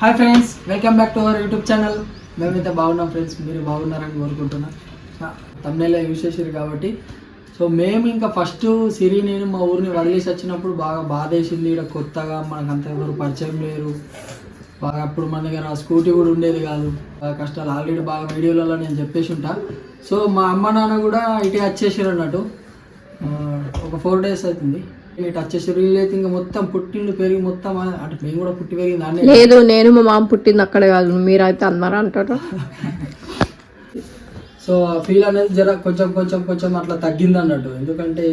Hi friends welcome back to our YouTube channel మేమైతే బాగున్నాం friends మీరు బాగున్నారని కోరుకుంటున్నా. తమ్నేలో యూజ్ చేసారు కాబట్టి. సో మేము ఇంకా ఫస్ట్ సిరి నేను మా ఊరిని వదిలేసి వచ్చినప్పుడు బాగా బాధ వేసింది ఇక్కడ కొత్తగా మనకు అంత ఎవరు పరిచయం లేరు. బాగా అప్పుడు మన దగ్గర స్కూటీ కూడా ఉండేది కాదు. బాగా కష్టాలు. ఆల్రెడీ బాగా వీడియోలలో నేను చెప్పేసి ఉంటా. సో మా అమ్మ నాన్న కూడా ఇటు వచ్చేసారు అన్నట్టు. ఒక ఫోర్ డేస్ అవుతుంది. వచ్చేసారు వీళ్ళైతే ఇంకా మొత్తం పుట్టిండు పెరిగి మొత్తం అంటే మేము కూడా పుట్టి పెరిగింది అన్నీ లేదు నేను మా మామ పుట్టింది అక్కడ కాదు. మీరైతే అందరూ అంటారు? సో ఆ ఫీల్ అనేది జర కొంచెం కొంచెం కొంచెం అట్లా తగ్గింది అన్నట్టు. ఎందుకంటే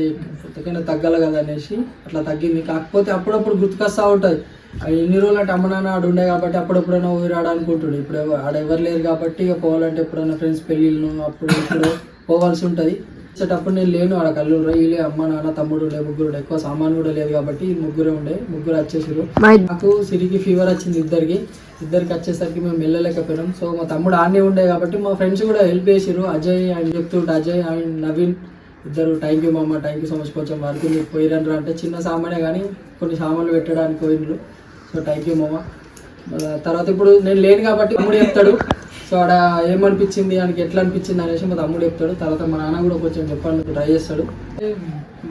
ఎంతకైనా తగ్గాలి కదా అనేసి అట్లా తగ్గింది. కాకపోతే అప్పుడప్పుడు గుర్తుకొస్తూ ఉంటుంది. ఎన్ని రోజులు అంటే అమ్మ నాన్న ఆడు ఉండే కాబట్టి అప్పుడెప్పుడైనా ఊరు ఆడాలనుకుంటుండే ఇప్పుడు ఆడ ఎవరు లేరు కాబట్టి ఇక పోవాలంటే ఎప్పుడైనా ఫ్రెండ్స్ పెళ్ళిళ్ళు అప్పుడు ఇప్పుడు పోవాల్సి ఉంటుంది. వచ్చేటప్పుడు నేను లేను ఆడ కల్లూరు వీళ్ళే అమ్మ నాన్న తమ్ముడు ఉండే ముగ్గురు. ఎక్కువ సామాన్ కూడా లేదు కాబట్టి ముగ్గురే ఉండే ముగ్గురు వచ్చేసారు నాకు సిరికి ఫీవర్ వచ్చింది ఇద్దరికి. ఇద్దరికి వచ్చేసరికి మేము వెళ్ళలేకపోయినాం సో మా తమ్ముడు ఆడనే ఉండే కాబట్టి మా ఫ్రెండ్స్ కూడా హెల్ప్ చేసిరు అజయ్ ఆయన చెప్తుంటే అజయ్ అండ్ నవీన్ ఇద్దరు థ్యాంక్ యూ మామ థ్యాంక్ యూ సో మచ్ కొంచెం వరకు మీరు పోయిరండ్రు అంటే చిన్న సామానే కానీ కొన్ని సామాన్లు పెట్టడానికి పోయినరు సో థ్యాంక్ యూ మామ. తర్వాత ఇప్పుడు నేను లేను కాబట్టి తమ్ముడు చెప్తాడు. సో ఆడ ఏమనిపించింది? ఆయనకి ఎట్లా అనిపించింది? అనేసి మా తమ్ముడు చెప్తాడు. తర్వాత మా నాన్న కూడా కొంచెం చెప్పడానికి ట్రై చేస్తాడు.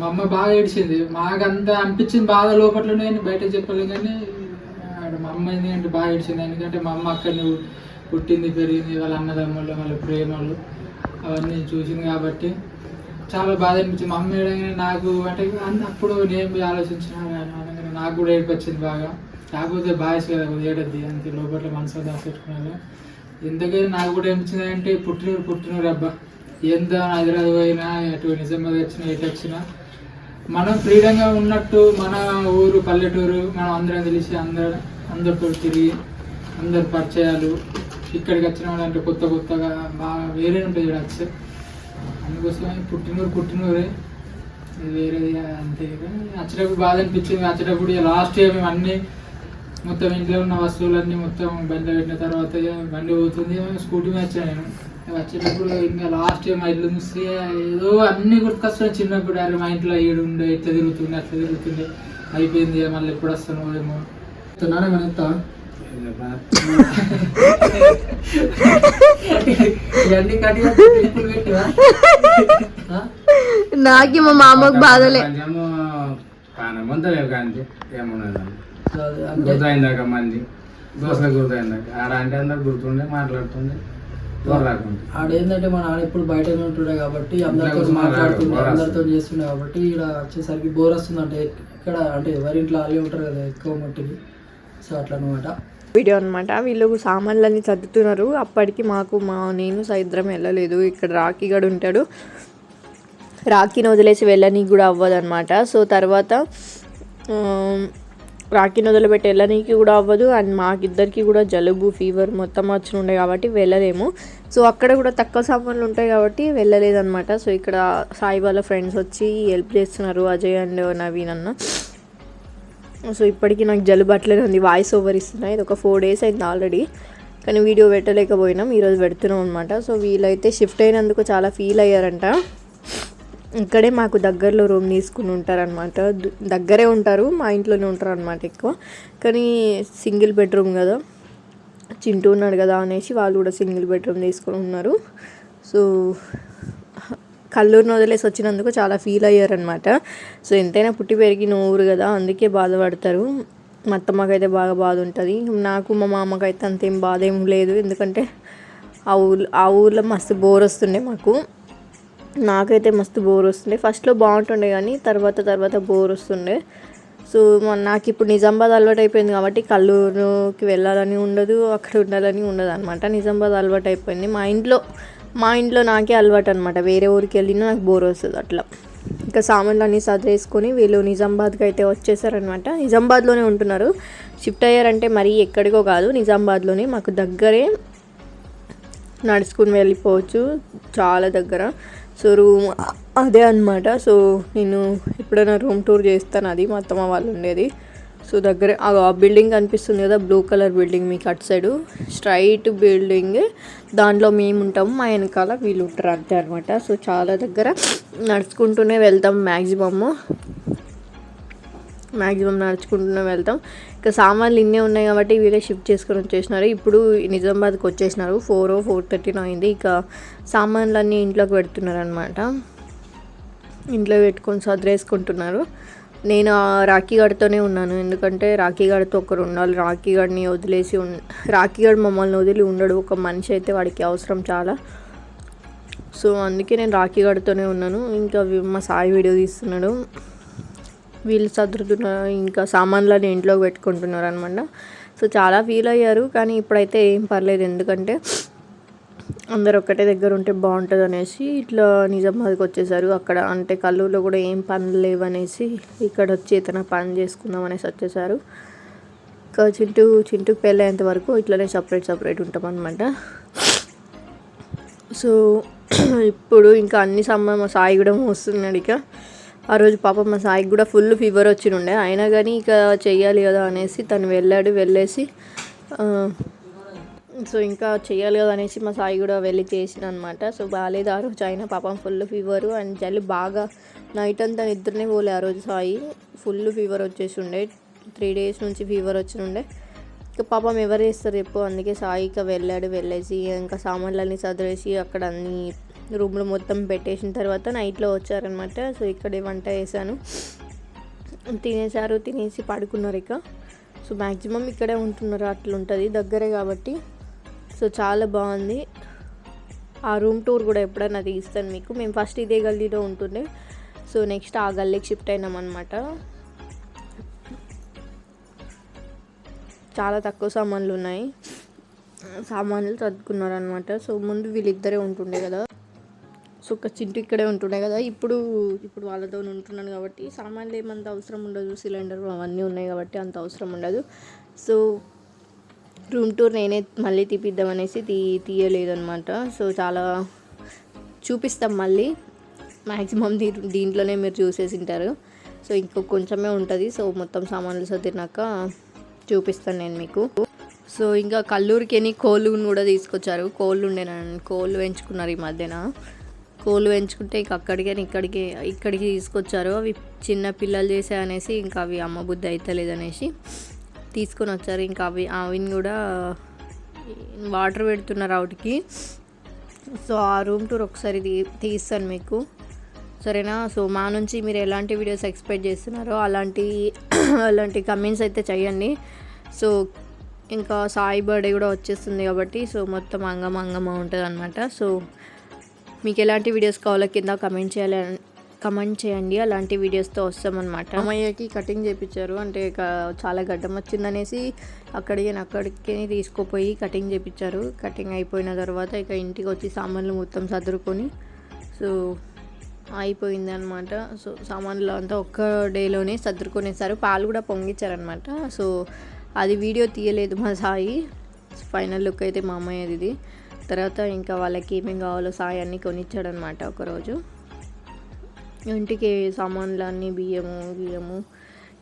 మా అమ్మ బాగా ఏడిచింది. మాకు అంత అనిపించింది బాధ లోపట్లోనే బయట బయటకు చెప్పలేదు కానీ ఆడ మా అమ్మ ఏంటంటే బాగా ఏడిచింది? ఎందుకంటే మా అమ్మ అక్కడ నువ్వు పుట్టింది పెరిగింది వాళ్ళ అన్నదమ్ముళ్ళు వాళ్ళ ప్రేమలు అవన్నీ చూసింది కాబట్టి చాలా బాధ అనిపించింది. మా అమ్మ ఏడగానే నాకు అంటే అప్పుడు నేను పోయి ఆలోచించిన నాకు కూడా ఏడిపచ్చింది బాగా. కాకపోతే బాగా ఏడద్ది అంతే లోపల మనసులో దాచిపెట్టుకున్నాను ఇంతకైనా నాకు కూడా ఏమిచ్చిందంటే పుట్టినూరు పుట్టినూరు అబ్బా ఎంత హైదరాబాద్ పోయినా ఎటు నిజామాబాద్ వచ్చినా ఎటు వచ్చినా. మనం ఫ్రీడంగా ఉన్నట్టు మన ఊరు పల్లెటూరు మనం అందరం తెలిసి అందరు అందరితో తిరిగి అందరి పరిచయాలు ఇక్కడికి వచ్చిన వాళ్ళంటే కొత్త కొత్తగా బాగా వేరే ఉంటుంది ఇక్కడ వచ్చి అందుకోసమే పుట్టినూరు పుట్టినూరే వేరేది అంతే. వచ్చేటప్పుడు బాధ అనిపించింది. వచ్చేటప్పుడు లాస్ట్ ఇయర్ మేము అన్నీ మొత్తం ఇంట్లో ఉన్న వస్తువులన్నీ మొత్తం బండి పెట్టిన తర్వాత బండి పోతుంది స్కూటీ మీద వచ్చాను నేను వచ్చేటప్పుడు ఇంకా లాస్ట్ మా ఇల్లు చూస్తే ఏదో అన్ని గుర్తుకొస్తున్నాయి చిన్నప్పుడు. అరే మా ఇంట్లో ఈడు ఉండే ఇట్లా తిరుగుతుండే అట్లా తిరుగుతుండే. అయిపోయింది మళ్ళీ ఎప్పుడు వస్తాను ఏమో. నాన్న మన ఎత్తా ఇవన్నీ కట్టి క్లిప్పులు పెట్టివా? ఆ? నాకి మా మామకు బాధలే. పానమంతలేవు కానీ అంటే గుర్తయిందాక మంది. దోశలు గుర్తయిందాక ఆడ అంటే అందరు గుర్తుండే మాట్లాడుతుండే ఆడేంటంటే మా నాన్న ఇప్పుడు బయటనే ఉంటుండే కాబట్టి అందరితో మాట్లాడుతుండే అందరితో. చేస్తుండే కాబట్టి ఇక్కడ వచ్చేసరికి బోర్ వస్తుంది అంటే ఇక్కడ అంటే ఎవరింట్లో వాళ్ళే ఉంటారు కదా ఎక్కువ మట్టికి. సో అట్లా అనమాట వీడియో అనమాట వీళ్ళు సామాన్లన్నీ చదువుతున్నారు అప్పటికి మాకు మా నేను సైద్రం వెళ్ళలేదు. ఇక్కడ రాఖీ గడు ఉంటాడు. రాఖీని వదిలేసి వెళ్ళనీకి కూడా అవ్వదు అనమాట సో తర్వాత రాఖీని వదిలిపెట్టి వెళ్ళనీకి కూడా అవ్వదు. అండ్ మాకిద్దరికి కూడా జలుబు ఫీవర్ మొత్తం వచ్చి ఉండే కాబట్టి వెళ్ళలేము. సో అక్కడ కూడా తక్కువ సామాన్లు ఉంటాయి కాబట్టి వెళ్ళలేదన్నమాట. సో ఇక్కడ సాయి వాళ్ళ ఫ్రెండ్స్ వచ్చి హెల్ప్ చేస్తున్నారు అజయ్ అండ్ నవీన్ అన్న. సో ఇప్పటికీ నాకు జలుబు అట్లనే ఉంది. వాయిస్ ఓవర్ ఇస్తున్నా. ఇది ఒక ఫోర్ డేస్ అయింది ఆల్రెడీ. కానీ వీడియో పెట్టలేకపోయినాం. ఈరోజు పెడుతున్నాం అనమాట సో వీళ్ళైతే షిఫ్ట్ అయినందుకు చాలా ఫీల్ అయ్యారంట. ఇక్కడే మాకు దగ్గరలో రూమ్ తీసుకుని ఉంటారనమాట దగ్గరే ఉంటారు మా ఇంట్లోనే ఉంటారు అనమాట ఎక్కువ. కానీ సింగిల్ బెడ్రూమ్ కదా. చింటూ ఉన్నాడు కదా అనేసి వాళ్ళు కూడా సింగిల్ బెడ్రూమ్ తీసుకుని ఉన్నారు. సో కల్లూరుని వదిలేసి వచ్చినందుకు చాలా ఫీల్ అయ్యారనమాట సో ఎంతైనా పుట్టి పెరిగిన ఊరు కదా అందుకే బాధపడతారు. మా అత్తమ్మకైతే బాగా బాధ ఉంటుంది. నాకు మా మామకైతే అంతేం బాధ ఏం లేదు. ఎందుకంటే ఆ ఊర్లో ఆ ఊర్లో మస్తు బోర్ వస్తుండే మాకు. నాకైతే మస్తు బోర్ వస్తుండే. ఫస్ట్లో బాగుంటుండే కానీ తర్వాత తర్వాత బోర్ వస్తుండే. సో నాకు ఇప్పుడు నిజామాబాద్ అలవాటు అయిపోయింది కాబట్టి కల్లూరుకి వెళ్ళాలని ఉండదు అక్కడ ఉండాలని ఉండదు అనమాట నిజామాబాద్ అలవాటు అయిపోయింది. మా ఇంట్లో మా ఇంట్లో నాకే అలవాటు అనమాట వేరే ఊరికి వెళ్ళినా నాకు బోర్ వస్తుంది అట్లా. ఇంకా సామాన్లు అన్నీ సర్దేసుకొని వీళ్ళు నిజామాబాద్కి అయితే వచ్చేసారనమాట నిజామాబాద్లోనే ఉంటున్నారు. షిఫ్ట్ అయ్యారంటే మరీ ఎక్కడికో కాదు నిజామాబాద్లోనే. మాకు దగ్గరే నడుచుకుని వెళ్ళిపోవచ్చు చాలా దగ్గర. సో రూమ్ అదే అనమాట సో నేను ఎప్పుడైనా రూమ్ టూర్ చేస్తాను. అది మా అత్తమ్మ వాళ్ళు ఉండేది. సో దగ్గర ఆ బిల్డింగ్ కనిపిస్తుంది కదా బ్లూ కలర్ బిల్డింగ్ మీకు అటు సైడు. Straight building. దాంట్లో మేము ఉంటాము. మా వెనకాల వీళ్ళు ఉంటారు అంతే అనమాట సో చాలా దగ్గర నడుచుకుంటూనే వెళ్తాం మ్యాక్సిమమ్ మ్యాక్సిమం నడుచుకుంటూనే వెళ్తాం. ఇంకా సామాన్లు ఇన్నే ఉన్నాయి కాబట్టి వీళ్ళే షిఫ్ట్ చేసుకొని వచ్చేసినారు. ఇప్పుడు నిజామాబాద్కి వచ్చేసినారు. ఫోర్ ఫోర్ థర్టీన్ అయింది. ఇక సామాన్లన్నీ ఇంట్లోకి పెడుతున్నారు అనమాట ఇంట్లో పెట్టుకొని సదిరేసుకుంటున్నారు. నేను ఆ రాఖీ గడితోనే ఉన్నాను. ఎందుకంటే రాఖీ గడితో ఒకరు ఉండాలి. రాఖీ గడిని వదిలేసి ఉన్ రాఖీ గడి మమ్మల్ని వదిలి ఉండడు. ఒక మనిషి అయితే వాడికి అవసరం చాలా. సో అందుకే నేను రాఖీ గడితోనే ఉన్నాను. ఇంకా మా సాయి వీడియో తీస్తున్నాడు. వీళ్ళు సదురుతున్నారు ఇంకా సామాన్లని ఇంట్లోకి పెట్టుకుంటున్నారు అనమాట సో చాలా ఫీల్ అయ్యారు కానీ ఇప్పుడైతే ఏం పర్లేదు. ఎందుకంటే అందరు ఒక్కటే దగ్గర ఉంటే బాగుంటుంది అనేసి ఇట్లా నిజామాబాద్కి వచ్చేసారు. అక్కడ అంటే కల్లూరులో కూడా ఏం పనులు లేవనేసి ఇక్కడ వచ్చి ఇతను పని చేసుకుందాం అనేసి వచ్చేసారు. ఇంకా చింటూ చింటూకి పెళ్ళేంత వరకు ఇట్లనే సపరేట్ సపరేట్ ఉంటాం అనమాట సో ఇప్పుడు ఇంకా అన్ని సమ్మ సాయి కూడా వస్తున్నాడు ఇక. ఆ రోజు పాప మా సాయికి కూడా ఫుల్ ఫీవర్ వచ్చి ఉండే అయినా కానీ ఇక చెయ్యాలి కదా అనేసి తను వెళ్ళాడు వెళ్ళేసి సో ఇంకా చేయాలి కదా అనేసి మా సాయి కూడా వెళ్ళి చేసిన అనమాట సో బాగాలేదు ఆ రోజు అయినా పాపం ఫుల్ ఫీవర్. అండ్ చలి బాగా నైట్ అంతా నిద్రనే పోలే ఆ రోజు సాయి. ఫుల్ ఫీవర్ వచ్చేసి ఉండే త్రీ డేస్ నుంచి ఫీవర్ వచ్చి ఉండే ఇంకా పాపం ఎవరు చేస్తారు చెప్పు? అందుకే సాయి ఇక వెళ్ళాడు వెళ్ళేసి ఇంకా సామాన్లన్నీ సదిరేసి అక్కడ అన్ని రూమ్లో మొత్తం పెట్టేసిన తర్వాత నైట్లో వచ్చారనమాట. సో ఇక్కడే వంట చేశాను. తినేసారు తినేసి పడుకున్నారు ఇక. సో మ్యాక్సిమం ఇక్కడే ఉంటున్నారు అట్లా ఉంటుంది దగ్గరే కాబట్టి. సో చాలా బాగుంది. ఆ రూమ్ టూర్ కూడా ఎప్పుడైనా తీస్తాను మీకు. మేము ఫస్ట్ ఇదే గల్లీలో ఉంటుండే. సో నెక్స్ట్ ఆ గల్లీకి షిఫ్ట్ అయినాం అనమాట చాలా తక్కువ సామాన్లు ఉన్నాయి. సామాన్లు చదువుకున్నారు అనమాట సో ముందు వీళ్ళిద్దరే ఉంటుండే కదా. సో ఒక చింటూ ఇక్కడే ఉంటుండే కదా. ఇప్పుడు ఇప్పుడు వాళ్ళతో ఉంటున్నాను కాబట్టి సామాన్లు ఏమంత అవసరం ఉండదు. సిలిండర్ అవన్నీ ఉన్నాయి కాబట్టి అంత అవసరం ఉండదు. సో రూమ్ టూర్ నేనే మళ్ళీ తీపిద్దామనేసి తీ తీయలేదనమాట సో చాలా చూపిస్తాం మళ్ళీ. మ్యాక్సిమం దీ దీంట్లోనే మీరు చూసేసి ఉంటారు సో ఇంకో కొంచెమే ఉంటుంది. సో మొత్తం సామాన్లు సర్దినాక చూపిస్తాను నేను మీకు. సో ఇంకా కల్లూరికి ఎన్ని కోళ్ళు కూడా తీసుకొచ్చారు. కోళ్ళు ఉండే కోళ్ళు పెంచుకున్నారు ఈ మధ్యన. కోళ్ళు పెంచుకుంటే ఇంక అక్కడికే ఇక్కడికి ఇక్కడికి తీసుకొచ్చారు. అవి చిన్న పిల్లలు చేసే అనేసి ఇంకా అవి అమ్మ బుద్ధి అవుతలేదు అనేసి తీసుకొని వచ్చారు. ఇంకా అవి అవిని కూడా వాటర్ పెడుతున్నారు వాటికి సో ఆ రూమ్ టూర్ ఒకసారి తీ తీస్తాను మీకు. సరేనా? సో మా నుంచి మీరు ఎలాంటి వీడియోస్ ఎక్స్పెక్ట్ చేస్తున్నారో అలాంటి అలాంటి కమెంట్స్ అయితే చేయండి. సో ఇంకా సాయి బర్త్డే కూడా వచ్చేస్తుంది కాబట్టి సో మొత్తం అంగమ అంగమ ఉంటుంది అనమాట సో మీకు ఎలాంటి వీడియోస్ కావాలో కింద కమెంట్ చేయాలి కమెంట్ చేయండి. అలాంటి వీడియోస్తో వస్తామన్నమాట అమ్మయ్యకి కటింగ్ చేయించారు అంటే ఇక చాలా గడ్డం వచ్చిందనేసి అక్కడికి అక్కడికి తీసుకుపోయి కటింగ్ చేయించారు కటింగ్ అయిపోయిన తర్వాత ఇక ఇంటికి వచ్చి సామాన్లు మొత్తం సర్దుకొని సో అయిపోయింది అనమాట సో సామాన్లు అంతా ఒక్క డేలోనే సర్దుకొనేసారు. పాలు కూడా పొంగిచ్చారనమాట సో అది వీడియో తీయలేదు మా సాయి. ఫైనల్ లుక్ అయితే మా అమ్మాయిది ఇది. తర్వాత ఇంకా వాళ్ళకి ఏమేమి కావాలో సాయి అన్నీ కొనిచ్చాడనమాట ఒకరోజు. ఇంటికి సామాన్లు అన్నీ బియ్యము బియ్యము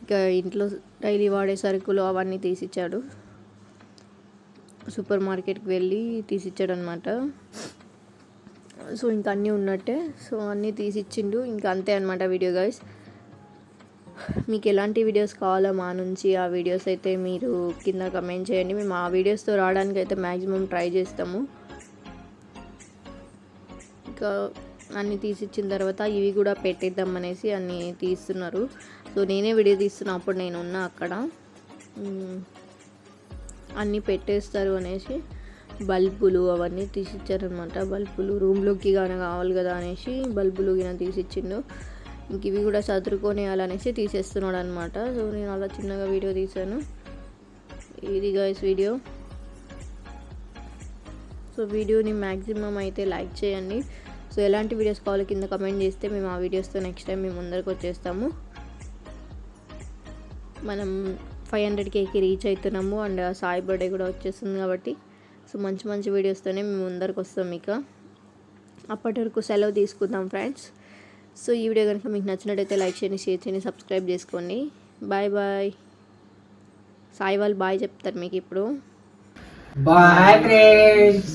ఇంకా ఇంట్లో డైలీ వాడే సరుకులు అవన్నీ తీసిచ్చాడు. సూపర్ మార్కెట్కి వెళ్ళి తీసిచ్చాడు అనమాట సో ఇంకా అన్నీ ఉన్నట్టే. సో అన్నీ తీసిచ్చిండు. ఇంకా అంతే అనమాట వీడియో గైస్ మీకు ఎలాంటి వీడియోస్ కావాలో మా నుంచి ఆ వీడియోస్ అయితే మీరు కింద కమెంట్ చేయండి. మేము ఆ వీడియోస్తో రావడానికి అయితే మ్యాక్సిమం ట్రై చేస్తాము. ఇంకా అన్నీ తీసిచ్చిన తర్వాత ఇవి కూడా పెట్టేద్దాం అనేసి అన్నీ తీస్తున్నారు. సో నేనే వీడియో తీస్తున్నా అప్పుడు నేను ఉన్నా అక్కడ అన్నీ పెట్టేస్తారు అనేసి బల్బులు అవన్నీ తీసిచ్చారనమాట బల్బులు రూమ్లోకి కానీ కావాలి కదా అనేసి బల్బులు కానీ తీసిచ్చిండు. ఇంక ఇవి కూడా చదువుకొనేయాలనేసి తీసేస్తున్నాడు అనమాట సో నేను అలా చిన్నగా వీడియో తీశాను. ఇది గైస్ వీడియో. సో వీడియోని మ్యాక్సిమం అయితే లైక్ చేయండి. సో ఎలాంటి వీడియోస్ కావాలో కింద కమెంట్ చేస్తే మేము ఆ వీడియోస్తో నెక్స్ట్ టైం మేము ముందరికి వచ్చేస్తాము. మనం ఫైవ్ హండ్రెడ్ కేకి రీచ్ అవుతున్నాము అండ్ సాయి బర్త్డే కూడా వచ్చేస్తుంది కాబట్టి సో మంచి మంచి వీడియోస్తోనే మేము ముందరికి వస్తాం ఇక. అప్పటి వరకు సెలవు తీసుకుందాం ఫ్రెండ్స్. సో ఈ వీడియో కనుక మీకు నచ్చినట్టయితే లైక్ చేయండి షేర్ చేయండి సబ్స్క్రైబ్ చేసుకోండి. Bye bye. సాయి వాళ్ళు బాయ్ చెప్తారు మీకు ఇప్పుడు. Bye friends.